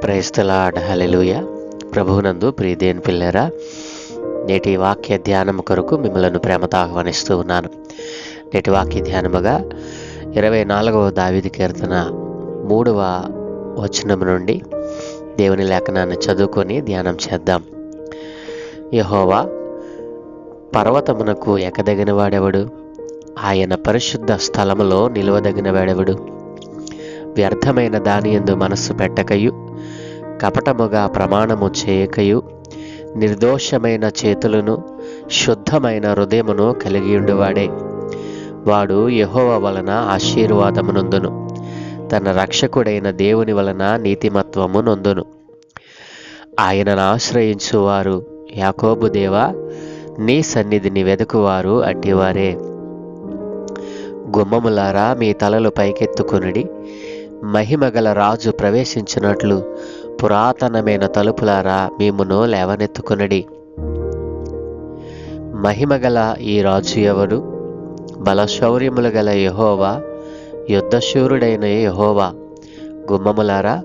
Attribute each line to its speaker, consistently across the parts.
Speaker 1: Praise the Lord hallelujah ప్రభువునందు ప్రీదేన్ పిల్లరా నేటి వాక్య ధ్యానం కొరకు మిమ్మలను ప్రేమతో ఆహ్వానిస్తూ ఉన్నాను. నేటి వాక్య ధ్యానముగా ఇరవై నాలుగవ దావిది కీర్తన మూడవ వచనం నుండి దేవుని లేఖనాన్ని చదువుకొని ధ్యానం చేద్దాం. యహోవా పర్వతమునకు ఎక్కదగిన వాడెవడు ఆయన పరిశుద్ధ స్థలములో నిలువదగిన వెడవుడు? వ్యర్థమైన దాని ఎందు మనస్సు పెట్టకయు కపటముగా ప్రమాణము చేయకయు నిర్దోషమైన చేతులను శుద్ధమైన హృదయమును కలిగి ఉండువాడే వాడు యహోవ వలన ఆశీర్వాదమునందును తన రక్షకుడైన దేవుని వలన నీతిమత్వము నొందును. ఆయనను ఆశ్రయించువారు యాకోబు దేవా నీ సన్నిధిని వెదుకువారు అట్టివారే. గుమ్మములారా మీ తలలు పైకెత్తుకొనుడి. మహిమగల రాజు ప్రవేశించినట్లు పురాతనమైన తలుపులారా మేమును లేవనెత్తుకొనడి. మహిమగల ఈ రాజు ఎవరు? బలశౌర్యములు గల యహోవా యుద్ధశూరుడైన యహోవా. గుమ్మములారా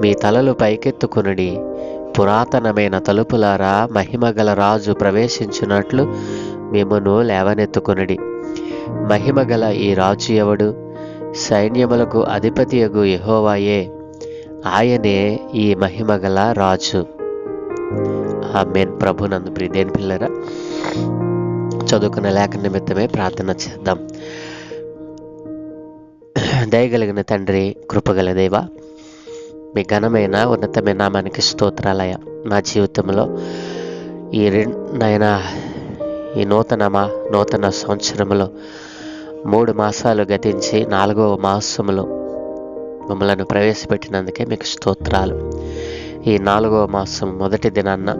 Speaker 1: మీ తలలు పైకెత్తుకొనుడి. పురాతనమైన తలుపులారా మహిమగల రాజు ప్రవేశించినట్లు మేమును లేవనెత్తుకొనుడి. మహిమగల ఈ రాజు ఎవడు? సైన్యములకు అధిపతియగు యహోవాయే ఆయనే ఈ మహిమగల రాజు. ఆ మెయిన్ ప్రభు నందు ప్రియదేని పిల్లరా చదువుకున్న లేఖ నిమిత్తమే ప్రార్థన చేద్దాం. దయగలిగిన తండ్రి కృపగల దేవ మీ ఘనమైన ఉన్నతమైన నామానికి స్తోత్రాలయ నా జీవితంలో ఈ రెండు నాయన ఈ నూతన మా నూతన సంవత్సరంలో మూడు మాసాలు గతించి నాలుగవ మాసములో మమ్మలను ప్రవేశపెట్టినందుకే మీకు స్తోత్రాలు. ఈ నాలుగవ మాసం మొదటి దినాన్న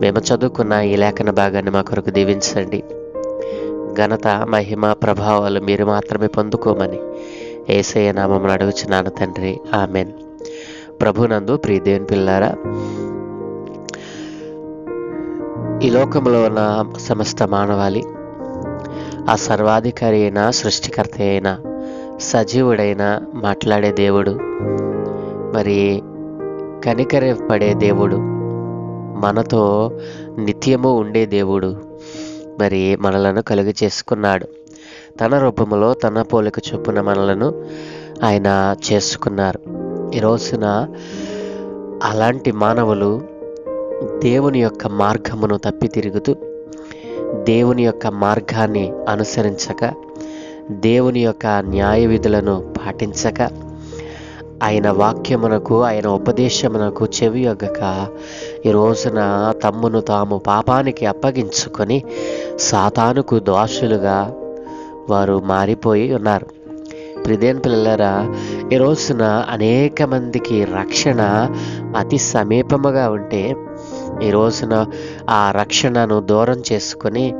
Speaker 1: మేము చదువుకున్న ఈ లేఖన భాగాన్ని మా కొరకు దీవించండి. ఘనత మహిమ ప్రభావాలు మీరు మాత్రమే పొందుకోమని ఏసయ్య నామం అడుగుచున్నాను తండ్రి. ఆమెన్. ప్రభునందు ప్రీదేవిని పిల్లారా ఈ లోకంలో ఉన్న సమస్త మానవాళి ఆ సర్వాధికారి అయిన సృష్టికర్త అయిన సజీవుడైన మాట్లాడే దేవుడు మరి కనికరపడే దేవుడు మనతో నిత్యము ఉండే దేవుడు మరి మనలను కలుగు చేసుకున్నాడు. తన రూపంలో తన పోలిక చొప్పున మనలను ఆయన చేసుకున్నారు. ఈ రోజున అలాంటి మానవులు దేవుని యొక్క మార్గమును తప్పి తిరుగుతూ దేవుని యొక్క మార్గాన్ని అనుసరించక దేవుని యొక్క న్యాయ విధులను పాటించక ఆయన వాక్యమునకు ఆయన ఉపదేశమునకు చెవి యొగ్గక ఈ రోజున తమ్మును తాము పాపానికి అప్పగించుకొని సాతానుకు దోషులుగా వారు మారిపోయి ఉన్నారు. ప్రిదేన్ పిల్లరా ఈ రోజున అనేక మందికి రక్షణ అతి సమీపముగా ఉంటే ఈ రోజున ఆ రక్షణను దూరం చేసుకొని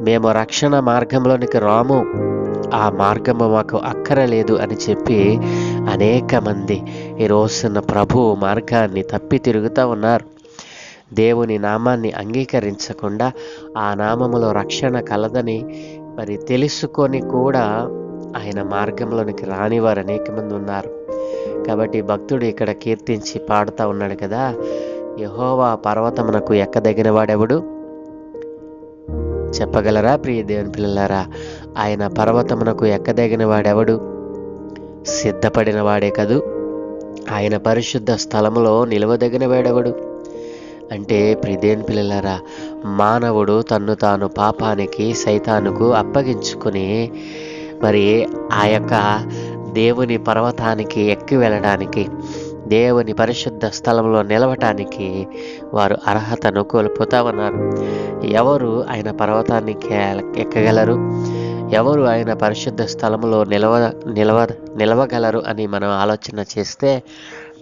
Speaker 1: మేము రక్షణ మార్గంలోనికి రాము. ఆ మార్గము మాకు అక్కరలేదు అని చెప్పి అనేక మంది ఈ రోజున ప్రభు మార్గాన్ని తప్పి తిరుగుతూ ఉన్నారు. దేవుని నామాన్ని అంగీకరించకుండా ఆ నామములో రక్షణ కలదని మరి తెలుసుకొని కూడా ఆయన మార్గంలోనికి రానివారు అనేక మంది ఉన్నారు. కాబట్టి భక్తుడు ఇక్కడ కీర్తించి పాడుతూ ఉన్నాడు కదా. యహోవా పర్వతమునకు ఎక్కదగిన వాడెవడు చెప్పగలరా ప్రియ దేవుని పిల్లలారా? ఆయన పర్వతమునకు ఎక్కదగిన వాడెవడు సిద్ధపడిన వాడే కదూ? ఆయన పరిశుద్ధ స్థలములో నిలవదగిన వాడెవడు అంటే ప్రిదేన్ పిల్లలారా మానవుడు తన్ను తాను పాపానికి సైతానుకు అప్పగించుకుని మరి ఆ యొక్క దేవుని పర్వతానికి ఎక్కి వెళ్ళడానికి దేవుని పరిశుద్ధ స్థలంలో నిలవటానికి వారు అర్హతను కోల్పోతా ఉన్నారు ఎవరు ఆయన పర్వతాన్ని ఎక్కగలరు? ఎవరు ఆయన పరిశుద్ధ స్థలంలో నిలవ నిలవ నిలవగలరు అని మనం ఆలోచన చేస్తే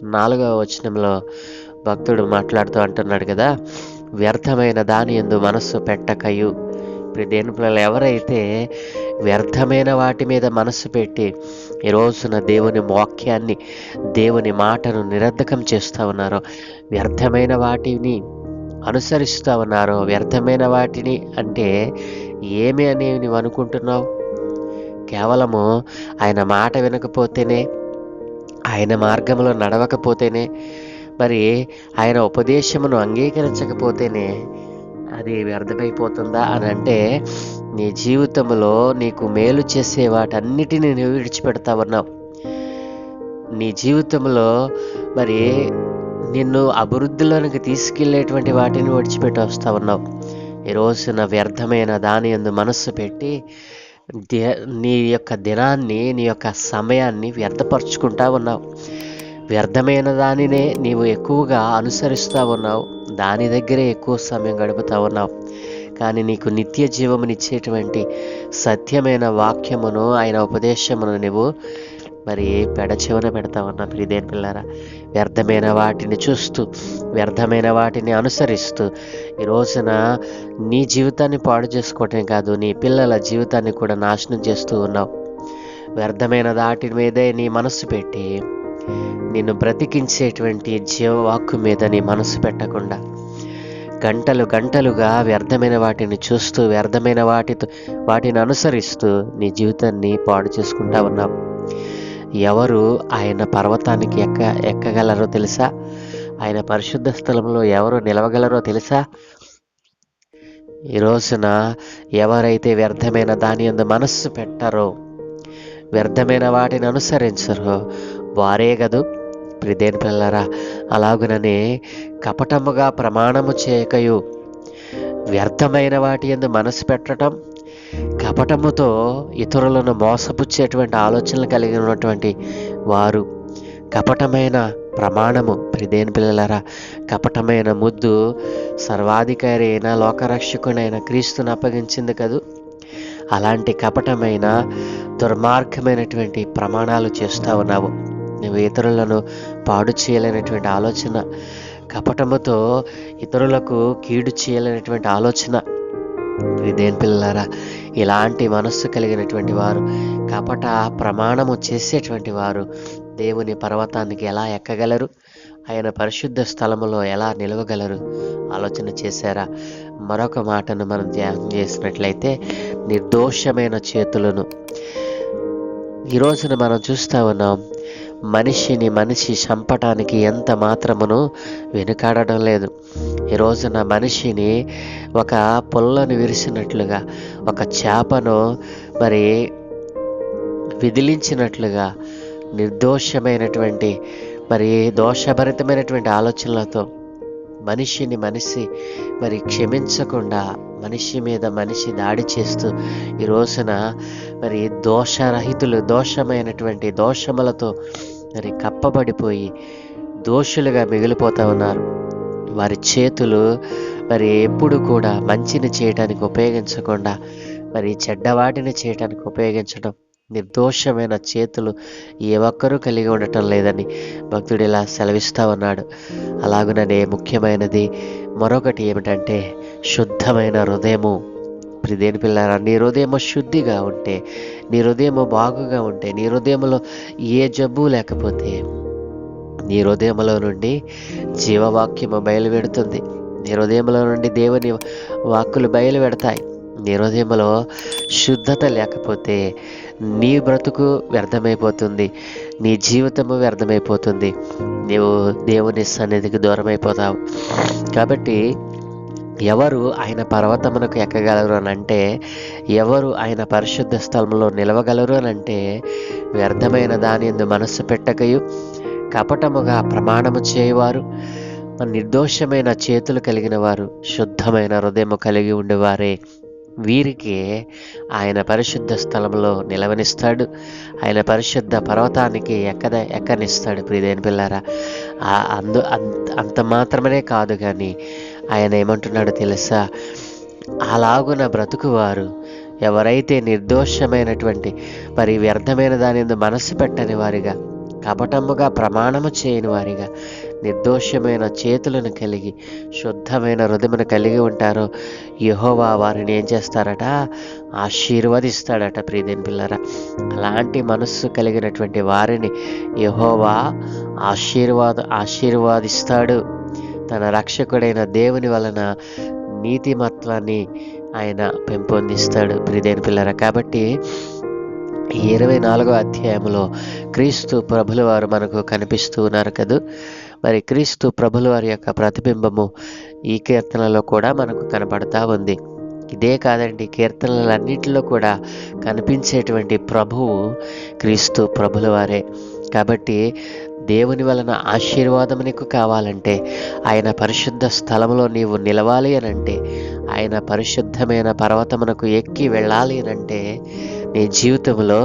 Speaker 1: నాలుగవ వచనంలో భక్తుడు మాట్లాడుతూ అంటున్నాడు కదా వ్యర్థమైన దాని ఎందు మనస్సు పెట్టకయు. ఇప్పుడు దేని పిల్లలు ఎవరైతే వ్యర్థమైన వాటి మీద మనసు పెట్టి ఈ రోజున దేవుని వాక్యాన్ని దేవుని మాటను నిరర్ధకం చేస్తూ ఉన్నారో వ్యర్థమైన వాటిని అనుసరిస్తూ ఉన్నారో వ్యర్థమైన వాటిని అంటే ఏమి అనేవి నువ్వు అనుకుంటున్నావు? కేవలము ఆయన మాట వినకపోతేనే ఆయన మార్గంలో నడవకపోతేనే మరి ఆయన ఉపదేశమును అంగీకరించకపోతేనే అది వ్యర్థమైపోతుందా అని అంటే నీ జీవితంలో నీకు మేలు చేసే వాటన్నిటిని నువ్వు విడిచిపెడతా ఉన్నావు. నీ జీవితంలో మరి నిన్ను అభివృద్ధిలోనికి తీసుకెళ్ళేటువంటి వాటిని విడిచిపెట్టి వస్తూ ఉన్నావు. ఈ నా వ్యర్థమైన దాని ఎందు మనస్సు పెట్టి నీ యొక్క దినాన్ని నీ యొక్క సమయాన్ని వ్యర్థపరుచుకుంటా ఉన్నావు. వ్యర్థమైన దానినే నీవు ఎక్కువగా అనుసరిస్తూ ఉన్నావు. దాని దగ్గరే ఎక్కువ సమయం గడుపుతా ఉన్నావు. కానీ నీకు నిత్య జీవమునిచ్చేటువంటి సత్యమైన వాక్యమును ఆయన ఉపదేశమును నువ్వు మరి పెడచెవన పెడతా ఉన్నా ప్రిదేని పిల్లారా. వ్యర్థమైన వాటిని చూస్తూ వ్యర్థమైన వాటిని అనుసరిస్తూ ఈ రోజున నీ జీవితాన్ని పాడు చేసుకోవటం కాదు నీ పిల్లల జీవితాన్ని కూడా నాశనం చేస్తూ ఉన్నావు. వ్యర్థమైన దాటి మీదే నీ మనసు పెట్టి నిన్ను బ్రతికించేటువంటి జీవవాక్కు మీద నీ మనసు పెట్టకుండా గంటలు గంటలుగా వ్యర్థమైన వాటిని చూస్తూ వ్యర్థమైన వాటితో వాటిని అనుసరిస్తూ నీ జీవితాన్ని పాడు చేసుకుంటా ఉన్నావు. ఎవరు ఆయన పర్వతానికి ఎక్క ఎక్కగలరో తెలుసా? ఆయన పరిశుద్ధ స్థలంలో ఎవరు నిలవగలరో తెలుసా? ఈ రోజున ఎవరైతే వ్యర్థమైన దాని యందు మనస్సు పెట్టరో వ్యర్థమైన వాటిని అనుసరించరో వారే కదు ప్రిదేని పిల్లరా అలాగుననే కపటముగా ప్రమాణము చేయకయు. వ్యర్థమైన వాటి యందు మనసు పెట్టడం కపటముతో ఇతరులను మోసపుచ్చేటువంటి ఆలోచనలు కలిగి ఉన్నటువంటి వారు. కపటమైన ప్రమాణము ప్రిదేని పిల్లలరా కపటమైన ముద్దు సర్వాధికారి అయిన లోకరక్షకుడైన క్రీస్తుని అప్పగించింది కదూ. అలాంటి కపటమైన దుర్మార్గమైనటువంటి ప్రమాణాలు చేస్తూ ఉన్నావు. నువ్వు ఇతరులను పాడు చేయలేనటువంటి ఆలోచన కపటముతో ఇతరులకు కీడు చేయలేనటువంటి ఆలోచన. ఇదేం పిల్లలారా ఇలాంటి మనస్సు కలిగినటువంటి వారు కపట ప్రమాణము చేసేటువంటి వారు దేవుని పర్వతానికి ఎలా ఎక్కగలరు? ఆయన పరిశుద్ధ స్థలములో ఎలా నిలవగలరు? ఆలోచన చేశారా? మరొక మాటను మనం ధ్యానం చేసినట్లయితే నిర్దోషమైన చేతులను. ఈ రోజున మనం చూస్తా ఉన్నాం మనిషిని మనిషి చంపటానికి ఎంత మాత్రమును వెనుకాడడం లేదు. ఈ రోజున మనిషిని ఒక పుల్లను విరిసినట్లుగా ఒక చేపను మరి విదిలించినట్లుగా నిర్దోషమైనటువంటి మరి దోషభరితమైనటువంటి ఆలోచనలతో మనిషిని మనిషి మరి క్షమించకుండా మనిషి మీద మనిషి దాడి చేస్తూ ఈ రోజున మరి దోషరహితులు దోషమైనటువంటి దోషములతో మరి కప్పబడిపోయి దోషులుగా మిగిలిపోతూ ఉన్నారు. వారి చేతులు మరి ఎప్పుడు కూడా మంచిని చేయటానికి ఉపయోగించకుండా మరి చెడ్డవాటిని చేయటానికి ఉపయోగించడం నిర్దోషమైన చేతులు ఏ ఒక్కరూ కలిగి ఉండటం లేదని భక్తుడు ఇలా సెలవిస్తా ఉన్నాడు. అలాగుననే ముఖ్యమైనది మరొకటి ఏమిటంటే శుద్ధమైన హృదయము. ప్రిదేని పిల్లారా నీ హృదయము శుద్ధిగా ఉంటే నీ హృదయము బాగుగా ఉంటే నీ హృదయంలో ఏ జబ్బు లేకపోతే నీ హృదయంలో నుండి జీవవాక్యము బయలువెడుతుంది. నీ హృదయంలో నుండి దేవుని వాక్కులు బయలువెడతాయి. నీ హృదయంలో శుద్ధత లేకపోతే నీ బ్రతుకు వ్యర్థమైపోతుంది. నీ జీవితము వ్యర్థమైపోతుంది. నీవు దేవుని సన్నిధికి దూరమైపోతావు. కాబట్టి ఎవరు ఆయన పర్వతమునకు ఎక్కగలరు అని అంటే ఎవరు ఆయన పరిశుద్ధ స్థలంలో నిలవగలరు అని అంటే వ్యర్థమైన దాని ఎందు మనస్సు పెట్టకయు కపటముగా ప్రమాణము చేయవారు నిర్దోషమైన చేతులు కలిగిన వారు శుద్ధమైన హృదయము కలిగి ఉండేవారే. వీరికి ఆయన పరిశుద్ధ స్థలంలో నిలవనిస్తాడు. ఆయన పరిశుద్ధ పర్వతానికి ఎక్కద ఎక్కనిస్తాడు ప్రియదేని పిల్లారా? అందు అంత అంత మాత్రమే కాదు కానీ ఆయన ఏమంటున్నాడో తెలుసా? అలాగున బ్రతుకువారు ఎవరైతే నిర్దోషమైనటువంటి మరి వ్యర్థమైన దాని మనసు పెట్టని వారిగా కపటముగా ప్రమాణము చేయని వారిగా నిర్దోషమైన చేతులను కలిగి శుద్ధమైన హృదయమును కలిగి ఉంటారో యహోవా వారిని ఏం చేస్తారట? ఆశీర్వదిస్తాడట ప్రీతిని పిల్లరా. అలాంటి మనస్సు కలిగినటువంటి వారిని యహోవా ఆశీర్వాద ఆశీర్వాదిస్తాడు. తన రక్షకుడైన దేవుని వలన నీతిమత్వాన్ని ఆయన పెంపొందిస్తాడు. ప్రిదేని పిల్లరా కాబట్టి ఈ ఇరవై నాలుగో అధ్యాయంలో క్రీస్తు ప్రభుల వారు మనకు కనిపిస్తూ ఉన్నారు కదా. మరి క్రీస్తు ప్రభుల వారి యొక్క ప్రతిబింబము ఈ కీర్తనలో కూడా మనకు కనపడతా ఉంది. ఇదే కాదండి కీర్తనలన్నింటిలో కూడా కనిపించేటువంటి ప్రభువు క్రీస్తు ప్రభుల వారే కాబట్టి దేవుని వలన ఆశీర్వాదం నీకు కావాలంటే ఆయన పరిశుద్ధ స్థలంలో నీవు నిలవాలి అని అంటే ఆయన పరిశుద్ధమైన పర్వతమునకు ఎక్కి వెళ్ళాలి అనంటే అంటే నీ జీవితంలో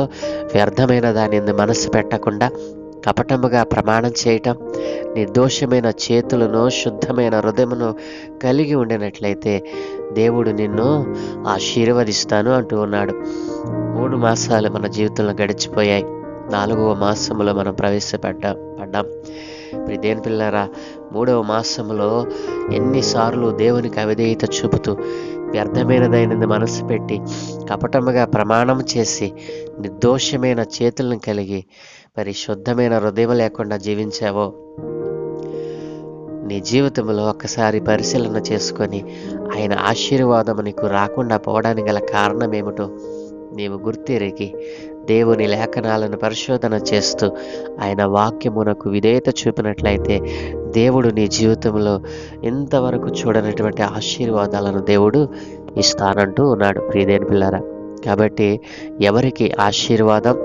Speaker 1: వ్యర్థమైన దానిని మనసు పెట్టకుండా కపటముగా ప్రమాణం చేయటం నిర్దోషమైన చేతులను శుద్ధమైన హృదయమును కలిగి ఉండినట్లయితే దేవుడు నిన్ను ఆశీర్వదిస్తాను అంటూ ఉన్నాడు. మూడు మాసాలు మన జీవితంలో గడిచిపోయాయి. నాలుగవ మాసంలో మనం ప్రవేశపెట్ట పడ్డాం. ఇప్పుడు దేని పిల్లరా మూడవ మాసములో ఎన్నిసార్లు దేవునికి అవిధేయత చూపుతూ వ్యర్థమైనదైనది మనసు పెట్టి కపటముగా ప్రమాణం చేసి నిర్దోషమైన చేతులను కలిగి మరి శుద్ధమైన హృదయం లేకుండా జీవించావో నీ జీవితంలో ఒక్కసారి పరిశీలన చేసుకొని ఆయన ఆశీర్వాదం నీకు రాకుండా పోవడానికి గల కారణం ఏమిటో నీవు గుర్తిరిగి దేవుని లేఖనాలను పరిశోధన చేస్తూ ఆయన వాక్యమునకు విధేయత చూపినట్లయితే దేవుడు నీ జీవితంలో ఇంతవరకు చూడనటువంటి ఆశీర్వాదాలను దేవుడు ఇస్తానంటూ ఉన్నాడు. ప్రియదేని పిల్లారా కాబట్టి ఎవరికి ఆశీర్వాదం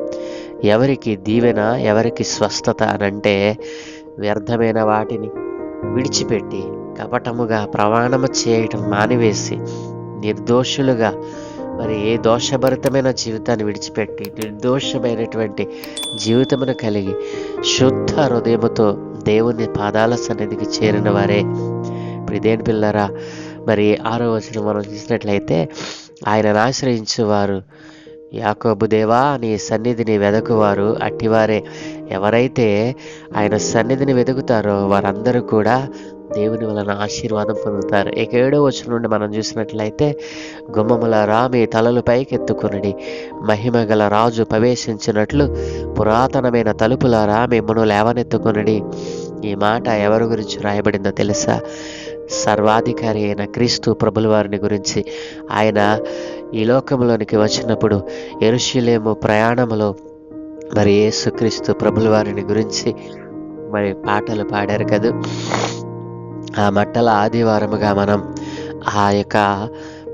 Speaker 1: ఎవరికి దీవెన ఎవరికి స్వస్థత అనంటే వ్యర్థమైన వాటిని విడిచిపెట్టి కపటముగా ప్రమాణము చేయటం మానివేసి నిర్దోషులుగా మరి ఏ దోషభరితమైన జీవితాన్ని విడిచిపెట్టి నిర్దోషమైనటువంటి జీవితమును కలిగి శుద్ధ హృదయముతో దేవుని పాదాల సన్నిధికి చేరిన వారే. ఇప్పుడు ఇదేంటి పిల్లరా? మరి ఆరో వచనం మనం చూసినట్లయితే ఆయనను ఆశ్రయించువారు. యాకోబు దేవా నీ సన్నిధిని వెదకువారు. అట్టివారే ఎవరైతే ఆయన సన్నిధిని వెతుకుతారో వారందరూ కూడా దేవుని వలన ఆశీర్వాదం పొందుతారు. ఇక ఏడో వచ్చిన నుండి మనం చూసినట్లయితే గుమ్మముల రామి తలలు పైకెత్తుకునడి మహిమ గల రాజు ప్రవేశించినట్లు పురాతనమైన తలుపుల రామి మును లేవనెత్తుకునడి ఈ మాట ఎవరి గురించి రాయబడిందో తెలుసా? సర్వాధికారి అయిన క్రీస్తు ప్రభుల వారిని గురించి. ఆయన ఈ లోకంలోనికి వచ్చినప్పుడు ఎరుషులేము ప్రయాణములో మరి యేసుక్రీస్తు ప్రభుల వారిని గురించి మరి పాటలు పాడారు కదా? ఆ మట్టల ఆదివారముగా మనం ఆ యొక్క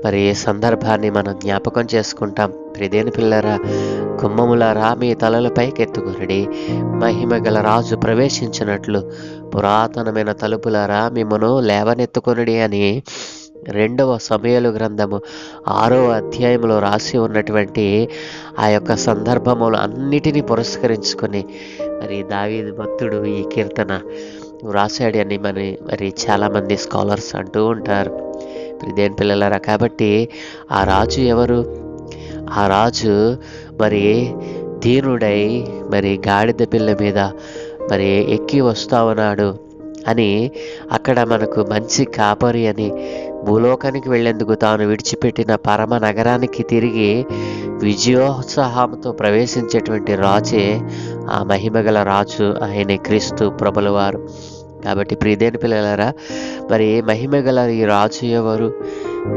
Speaker 1: మరి సందర్భాన్ని మనం జ్ఞాపకం చేసుకుంటాం. ప్రిదేని పిల్లరా కుమ్మములారా మీ తలలపైకి ఎత్తుకునడి మహిమ గల రాజు ప్రవేశించినట్లు పురాతనమైన తలుపులారా మిమ్మను లేవనెత్తుకొనుడి అని రెండవ సమయలు గ్రంథము ఆరో అధ్యాయంలో రాసి ఉన్నటువంటి ఆ యొక్క సందర్భములు అన్నిటినీ పురస్కరించుకొని మరి దావీది భక్తుడు ఈ కీర్తన రాశాడు అని మరి మరి చాలామంది స్కాలర్స్ అంటూ ఉంటారు. దేని పిల్లలరా? కాబట్టి ఆ రాజు ఎవరు? ఆ రాజు మరి దీనుడై మరి గాడిద పిల్ల మీద మరి ఎక్కి వస్తా ఉన్నాడు అని అక్కడ మనకు మంచి కాపరి అని భూలోకానికి వెళ్ళేందుకు తాను విడిచిపెట్టిన పరమ నగరానికి తిరిగి విజయోత్సాహంతో ప్రవేశించేటువంటి రాజే ఆ మహిమగల రాజు ఆయన క్రీస్తు ప్రభులవారు. కాబట్టి ప్రియదేని పిల్లలారా మరి మహిమగల ఈ రాజు ఎవరు?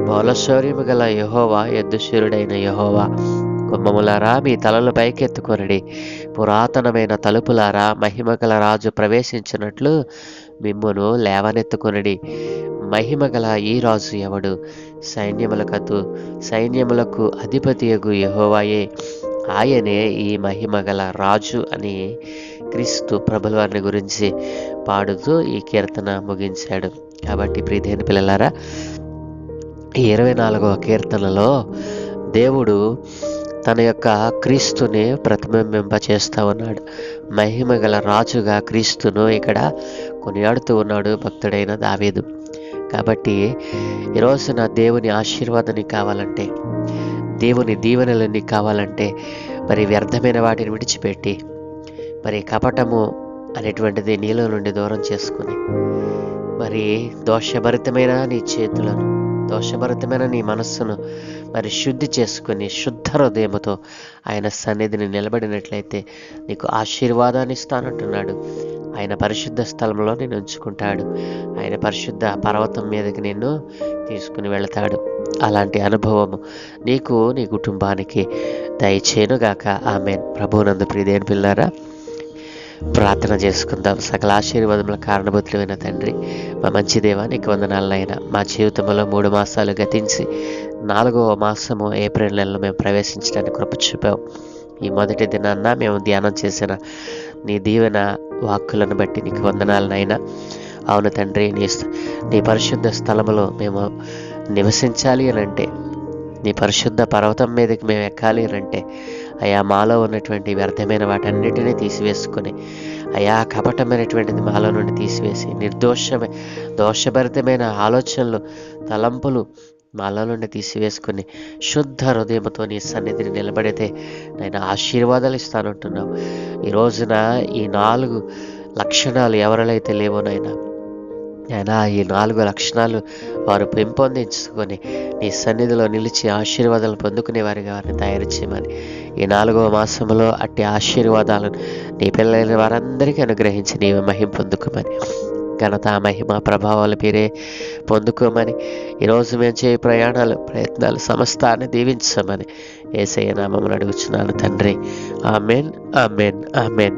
Speaker 1: బౌలశౌర్యము గల యహోవా యద్దుశ్వరుడైన యహోవా. కుమ్మములారా మీ తలలు పైకెత్తుకొనడి. పురాతనమైన తలుపులారా మహిమగల రాజు ప్రవేశించినట్లు మిమ్మును లేవనెత్తుకొనడి. మహిమగల ఈ రాజు ఎవడు? సైన్యములకతు సైన్యములకు అధిపతియగు యహోవాయే. ఆయనే ఈ మహిమగల రాజు అని క్రీస్తు ప్రభుల వారిని గురించి పాడుతూ ఈ కీర్తన ముగించాడు. కాబట్టి ప్రీతైన పిల్లలారా ఈ ఇరవై నాలుగవ కీర్తనలో దేవుడు తన యొక్క క్రీస్తుని ప్రతిబింబింప చేస్తూ ఉన్నాడు. మహిమ గల రాజుగా క్రీస్తును ఇక్కడ కొనియాడుతూ ఉన్నాడు భక్తుడైన దావేదు. కాబట్టి ఈరోజు నా దేవుని ఆశీర్వాదాన్ని కావాలంటే దేవుని దీవెనలన్నీ కావాలంటే మరి వ్యర్థమైన వాటిని విడిచిపెట్టి మరి కపటము అనేటువంటిది నీలో నుండి దూరం చేసుకుని మరి దోషభరితమైన నీ చేతులను దోషభరితమైన నీ మనస్సును మరి శుద్ధి చేసుకుని శుద్ధ హృదయముతో ఆయన సన్నిధిని నిలబడినట్లయితే నీకు ఆశీర్వాదాన్ని ఇస్తానంటున్నాడు. ఆయన పరిశుద్ధ స్థలంలో నేను ఉంచుకుంటాడు. ఆయన పరిశుద్ధ పర్వతం మీదకి నిన్ను తీసుకుని వెళతాడు. అలాంటి అనుభవము నీకు నీ కుటుంబానికి దయచేనుగాక ఆమె ప్రభునందు ప్రియదేని పిల్లారా ప్రార్థన చేసుకుందాం. సకల ఆశీర్వాదముల కారణభూతులైన తండ్రి మా మంచి దేవా నీకు వందనాలనైనా మా జీవితంలో మూడు మాసాలు గతించి నాలుగవ మాసము ఏప్రిల్ నెలలో మేము ప్రవేశించడానికి కృప చూపాం ఈ మొదటి దినాన్న మేము ధ్యానం చేసిన నీ దీవెన వాక్కులను బట్టి నీకు వందనాలనైనా అవును తండ్రి నీ నీ పరిశుద్ధ స్థలంలో మేము నివసించాలి అని అంటే నీ పరిశుద్ధ పర్వతం మీదకి మేము ఎక్కాలి అని అంటే అయా మాలో ఉన్నటువంటి వ్యర్థమైన వాటన్నిటినీ తీసివేసుకొని అయా కపటమైనటువంటిది మాలో నుండి తీసివేసి నిర్దోషమే దోషభరితమైన ఆలోచనలు తలంపులు మాలో నుండి తీసివేసుకొని శుద్ధ హృదయంతో నీ సన్నిధిని నిలబడితే నేను ఆశీర్వాదాలు ఇస్తానంటున్నావు. ఈ రోజున ఈ నాలుగు లక్షణాలు ఎవరైతే లేవో నైనా అయినా ఈ నాలుగు లక్షణాలు వారు పెంపొందించుకొని నీ సన్నిధిలో నిలిచి ఆశీర్వాదాలు పొందుకునే వారిగా వారిని తయారు చేయమని ఈ నాలుగవ మాసంలో అట్టి ఆశీర్వాదాలను నీ పిల్లలైన వారందరికీ అనుగ్రహించి నీవు మహిం పొందుకోమని ఘనత మహిమ ప్రభావాలు మీరే పొందుకోమని ఈరోజు మేము చేయ ప్రయాణాలు ప్రయత్నాలు సమస్తాన్ని దీవించమని ఏసయ్య నామమును అడుగుచున్నాను తండ్రి. Amen amen amen.